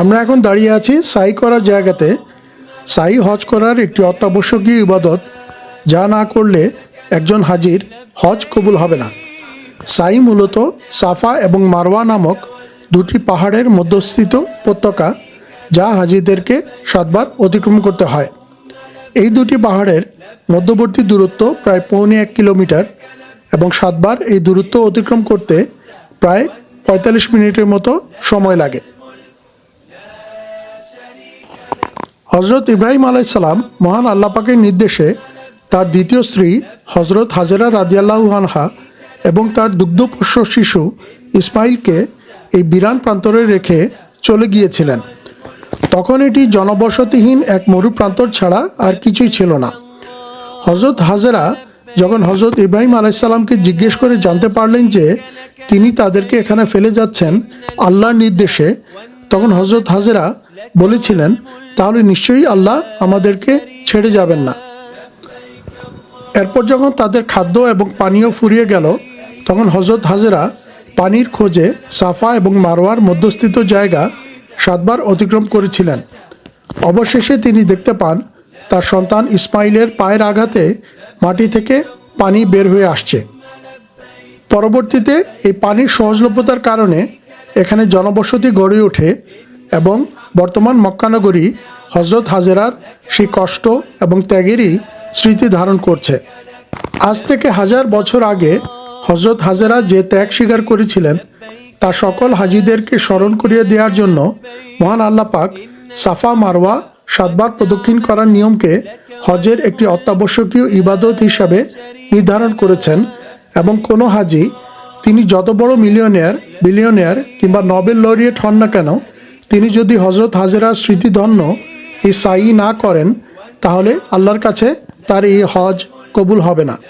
আমরা এখন দাঁড়িয়ে আছি সাই করার জায়গাতে। সাই হজ করার একটি অত্যাবশ্যকীয় ইবাদত, যা না করলে একজন হাজির হজ কবুল হবে না। সাই মূলত সাফা এবং মারওয়া নামক দুটি পাহাড়ের মধ্যস্থিত উপত্যকা, যা হাজিদেরকে সাতবার অতিক্রম করতে হয়। এই দুটি পাহাড়ের মধ্যবর্তী দূরত্ব প্রায় পৌনে এক কিলোমিটার এবং সাতবার এই দূরত্ব অতিক্রম করতে প্রায় পঁয়তাল্লিশ মিনিটের মতো সময় লাগে। হজরত ইব্রাহিম আলাইসাল্লাম মহান আল্লাহ পাকের নির্দেশে তার দ্বিতীয় স্ত্রী হজরত হাজেরা রাজিয়াল্লাহু আনহা এবং তার দুগ্ধপোষ্য শিশু ইসমাইলকে এই বিরান প্রান্তরে রেখে চলে গিয়েছিলেন। তখন এটি জনবসতিহীন এক মরু প্রান্তর ছাড়া আর কিছুই ছিল না। হজরত হাজেরা যখন হজরত ইব্রাহিম আলাইসাল্লামকে জিজ্ঞেস করে জানতে পারলেন যে তিনি তাদেরকে এখানে ফেলে যাচ্ছেন, আল্লাহর নির্দেশে তখন হজরত হাজেরা বলেছিলেন, তাহলে নিশ্চয়ই আল্লাহ আমাদেরকে ছেড়ে যাবেন না। এরপর যখন তাদের খাদ্য এবং পানীয় ফুরিয়ে গেল, তখন হজরত হাজেরা পানির খোঁজে সাফা এবং মারোয়ার মধ্যস্থিত জায়গা সাতবার অতিক্রম করেছিলেন। অবশেষে তিনি দেখতে পান, তার সন্তান ইসমাইলের পায়ের আঘাতে মাটি থেকে পানি বের হয়ে আসছে। পরবর্তীতে এই পানির সহজলভ্যতার কারণে এখানে জনবসতি গড়ে ওঠে এবং বর্তমান মক্কানগরী হজরত হাজেরার সেই কষ্ট এবং ত্যাগেরই স্মৃতি ধারণ করছে। আজ থেকে হাজার বছর আগে হজরত হাজেরা যে ত্যাগ স্বীকার করেছিলেন, তা সকল হাজিদেরকে স্মরণ করিয়ে দেওয়ার জন্য মহান আল্লাহ পাক সাফা, মারওয়া, সাতবার প্রদক্ষিণ করার নিয়মকে হজের একটি অত্যাবশ্যকীয় ইবাদত হিসাবে নির্ধারণ করেছেন এবং কোনো হাজি, তিনি যত বড় মিলিয়নেয়ার বিলিয়নেয়ার কিংবা নোবেল লরিয়েট হন না কেন, তিনি যদি হজরত হাজেরা স্মৃতিধন্য এই সাই না করেন, তাহলে আল্লাহর কাছে তার এই হজ কবুল হবে না।